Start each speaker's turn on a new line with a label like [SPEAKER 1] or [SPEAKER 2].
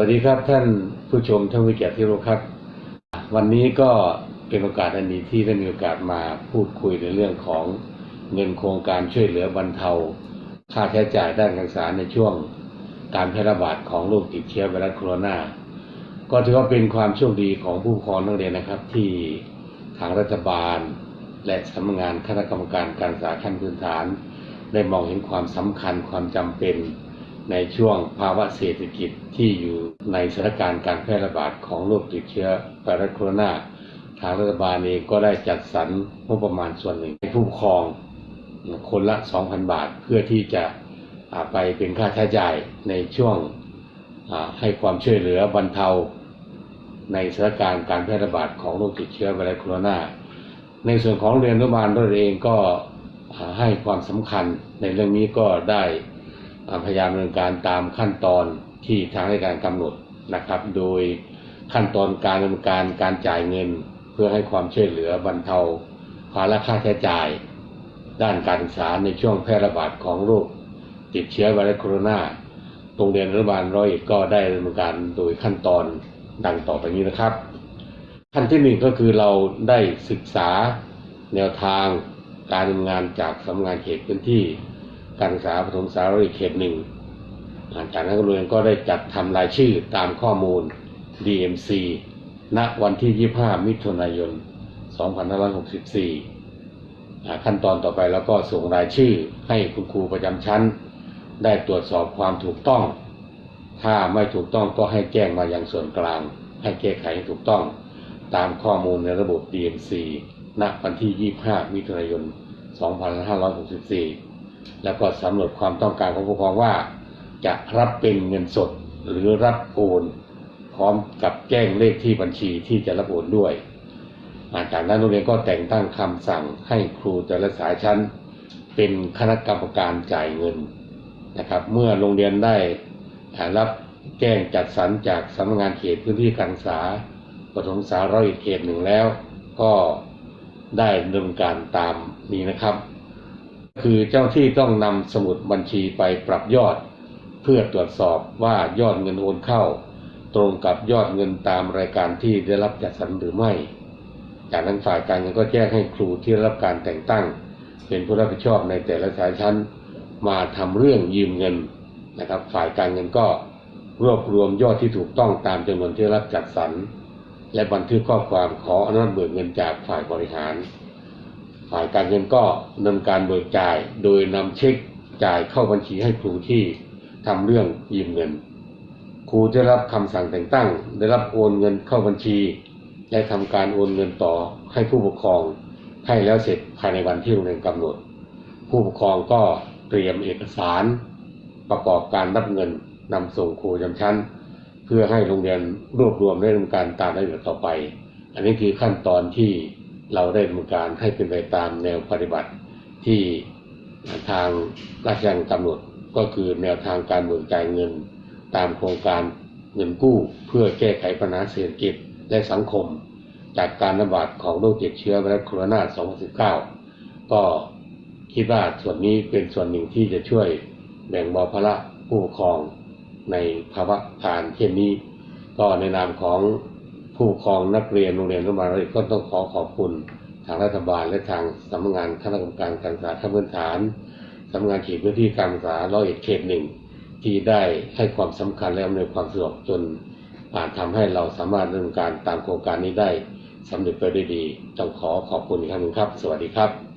[SPEAKER 1] วัสดีครับท่านผู้ชมท่านวิเกียรติที่รู้ครับ วันนี้ก็เป็นโอกาสอันดีที่ได้มีโอกาสมาพูดคุยในเรื่องของเงินโครงการช่วยเหลือบรรเทา ค่าใช้จ่ายด้านการศึกษาในช่วงการแพร่ระบาดของโรคติดเชื้อไวรัสโคโรนา ก็ถือว่าเป็นความโชคดีของผู้ปกครองนักเรียนนะครับ ที่ทางรัฐบาล และสำนักงานคณะกรรมการการศึกษาขั้นพื้นฐาน ได้มองเห็นความสำคัญความจำเป็น ในช่วงภาวะเศรษฐกิจที่อยู่ในสถานการณ์การแพร่ระบาดของโรคติดเชื้อไวรัสโคโรนาทางรัฐบาลเองก็ได้จัดสรรงบประมาณส่วนหนึ่งให้ผู้ปกครองคนละ 2,000 บาทเพื่อที่จะไปเป็นค่าใช้จ่ายในช่วงให้ความช่วยเหลือบรรเทา ในสถานการณ์การแพร่ระบาดของโรคติดเชื้อไวรัสโคโรนา ในส่วนของเรียนอนุบาลด้วเองก็ให้ความสำคัญในเรื่องนี้ก็ได้ พยายามดำเนินการตามขั้นตอนที่ทางราชการกำหนดนะครับ โดยขั้นตอนการดำเนินการการจ่ายเงิน เพื่อให้ความช่วยเหลือบรรเทาภาระค่าใช้จ่าย ด้านการศึกษาในช่วงแพร่ระบาดของโรคติดเชื้อไวรัสโคโรนาโรงเรียนอนุบาลร้อยเอ็ดก็ได้ดำเนินการโดยขั้นตอนดังต่อไปนี้นะครับ ขั้นที่หนึ่งก็คือเราได้ศึกษาแนวทางการดำเนินงานจากสำนักงานเขตพื้นที่ การศึกษาปฐมศึกษาระดับเขตหนึ่งจากนั้นโรงเรียนก็ได้จัดทำรายชื่อตามข้อมูล DMC ณวันที่ 25 มิถุนายน 2564อ่ขั้นตอนต่อไปแล้วก็ส่งรายชื่อให้คุณครูประจำชั้น ได้ตรวจสอบความถูกต้อง ถ้าไม่ถูกต้องก็ให้แจ้งมายังส่วนกลาง ให้แก้ไขให้ถูกต้อง ตามข้อมูลในระบบ DMC ณวันที่ 25 มิถุนายน 2564 แล้วก็สำรวจความต้องการของผู้ปกครองว่า จะรับเป็นเงินสดหรือรับโอน พร้อมกับแจ้งเลขที่บัญชีที่จะรับโอนด้วยหลังจากนั้นโรงเรียนก็แต่งตั้งคำสั่งให้ครูแต่ละสายชั้น เป็นคณะกรรมการจ่ายเงินนะครับ เมื่อโรงเรียนได้รับแจ้งจัดสรรจากสำนักงานเขตพื้นที่การศึกษาปฐมศึกษาร้อยเอ็ดเขตหนึ่งแล้ว ก็ได้ดำเนินการตามนี้นะครับ คือเจ้าที่ต้องนำสมุดบัญชีไปปรับยอด เพื่อตรวจสอบว่ายอดเงินโอนเข้า ตรงกับยอดเงินตามรายการที่ได้รับจัดสรรหรือไม่ จากนั้นฝ่ายการเงินก็แจ้งให้ครูที่รับการแต่งตั้ง เป็นผู้รับผิดชอบในแต่ละสายชั้น มาทำเรื่องยืมเงินนะครับ ฝ่ายการเงินก็รวบรวมยอดที่ถูกต้องตามจำนวนที่รับจัดสรร และบันทึกข้อความขออนุมัติเบิกเงินจากฝ่ายบริหาร ฝ่ายการเงินก็ดำเนินการเบิกจ่าย โดยนำเช็คจ่ายเข้าบัญชีให้ครูที่ทำเรื่องยืมเงิน ครูได้รับคำสั่งแต่งตั้ง ได้รับโอนเงินเข้าบัญชี และทำการโอนเงินต่อให้ผู้ปกครอง ให้แล้วเสร็จภายในวันที่โรงเรียนกำหนด ผู้ปกครองก็เตรียมเอกสาร ประกอบการรับเงินนำส่งครูจำชั้น เพื่อให้โรงเรียนรวบรวมและดำเนินการตามระเบียบต่อไป อันนี้คือขั้นตอนที่ เราได้ดำเนินการให้เป็นไปตามแนวปฏิบัติที่ทางราชการกำหนดก็คือแนวทางการเบิกจ่ายเงิน ตามโครงการเงินกู้ เพื่อแก้ไขปัญหาเศรษฐกิจและสังคม จากการระบาดของโรคติดเชื้อไวรัสโคโรนา 2019 ก็คิดว่าส่วนนี้เป็นส่วนหนึ่งที่จะช่วยแบ่งเบาภาระผู้ปกครองในภาวะการเช่นนี้ ก็ในนามของ ผู้ปกครองนักเรียนโรงเรียนอนุบาลเราก็ต้องขอขอบคุณทางรัฐบาลและทางสำนักงานคณะกรรมการการศึกษาขั้นพื้นฐานสำนักงานเขตพื้นที่การศึกษาร้อยเอ็ดเขตหนึ่งที่ได้ให้ความสำคัญและอำนวยความสะดวกจนอาจทำให้เราสามารถดำเนินการตามโครงการนี้ได้สำเร็จไปด้วยดีต้องขอขอบคุณอีกครั้งนึงครับ สวัสดีครับ